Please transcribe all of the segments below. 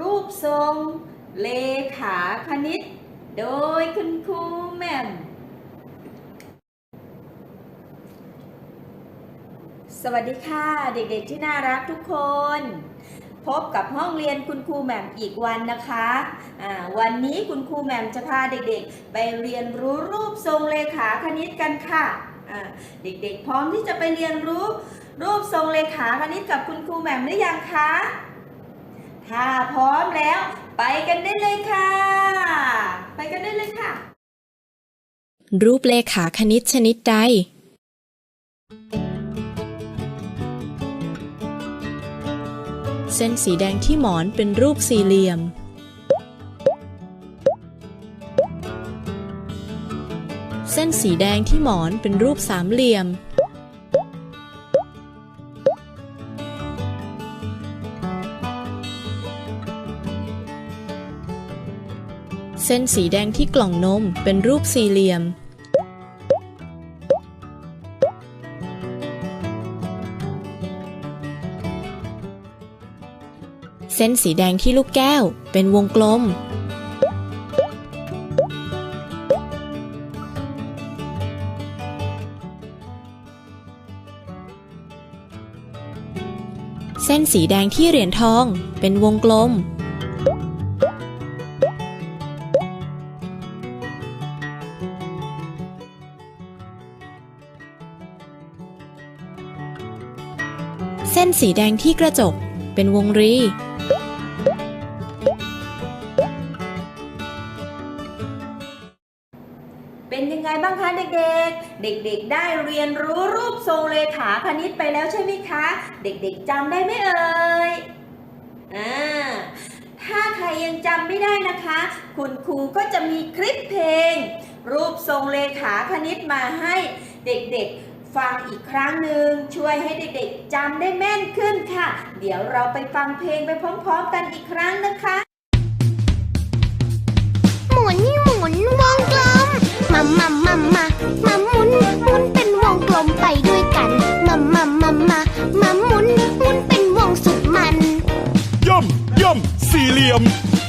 รูปทรง เลขาคณิต โดยคุณครูแหม่มสวัสดีค่ะ เด็กๆที่น่ารักทุกคน พบกับห้องเรียนคุณครูแหม่มอีกวันนะคะอ่าวันนี้คุณครูแหม่มจะพาเด็กๆ ไปเรียนรู้รูปทรงเลขาคณิตกันค่ะอ่าเด็กๆ พร้อมที่จะไปเรียนรู้รูปทรงเลขาคณิตกับคุณครูแหม่มหรือยังคะ ถ้าพร้อมแล้ว ไปกันได้เลยค่ะ ไปกันได้เลยค่ะ รูปเลขาคณิตชนิดใด เส้นสีแดงที่หมอนเป็นรูปสี่เหลี่ยม เส้นสีแดงที่หมอนเป็นรูปสามเหลี่ยม เส้นสีแดงที่กล่องนมเป็นรูปสี่เหลี่ยม เส้นสีแดงที่ลูกแก้วเป็นวงกลม เส้นสีแดงที่เหรียญทองเป็นวงกลม ส้นสีแดงที่กระจก เป็นวงรี เป็นยังไงบ้างคะเด็กๆ เด็กๆ ได้เรียนรู้รูปทรงเลขาคณิตไปแล้วใช่ไหมคะ เด็กๆจำได้ไหมเอ่ยอ่าถ้าใครยังจำไม่ได้นะคะ คุณครูก็จะมีคลิปเพลง รูปทรงเลขาคณิตมาให้เด็กๆ ฟังอีกครั้งหนึ่งช่วยให้เด็กๆจำได้แม่นขึ้นค่ะ เดี๋ยวเราไปฟังเพลงไปพร้อมๆกันอีกครั้งนะคะ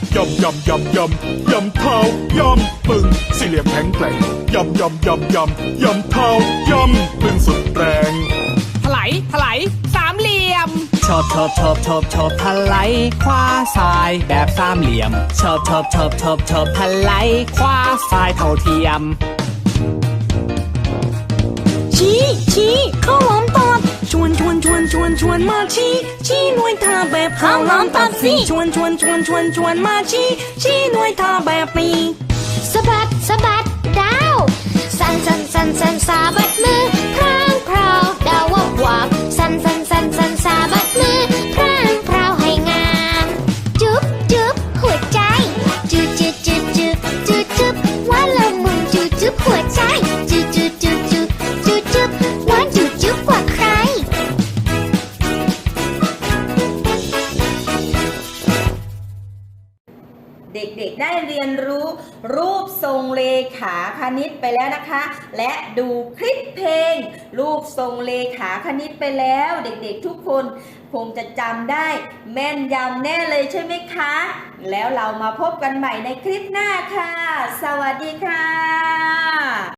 มย่ำย่ำย่ำย่ำย่ำเท้าย่ำปึงสี่เหลี่ยมแข็งแกร่งย่ำย่ำย่ำย่ำย่ำเท้าย่ำปึงสุดแรงถลายถลายสามเหลี่ยม ชอบชอบชอบชอบชอบทะไหลขวาซ้ายแบบสามเหลี่ยม ชอบชอบชอบชอบชอบทะไหลขวาซ้ายเท่าเทียม ชวนมาชี้ชี้หน่วยท่าแบบข้าวล้อมตัดสีชวนชวนชวนชวนชวนมาชี้ชี้หน่วยท่าแบบนี้สะบัดสะบัดดาว สันสันสันสันสะบัดมือ เด็กๆ ได้เรียนรู้รูปทรงเลขาคณิตไปแล้วนะคะ และดูคลิปเพลง รูปทรงเลขาคณิตไปแล้ว เด็กๆทุกคนคงจะจำได้แม่นยำแน่เลยใช่ไหมคะ แล้วเรามาพบกันใหม่ในคลิปหน้าค่ะ สวัสดีค่ะ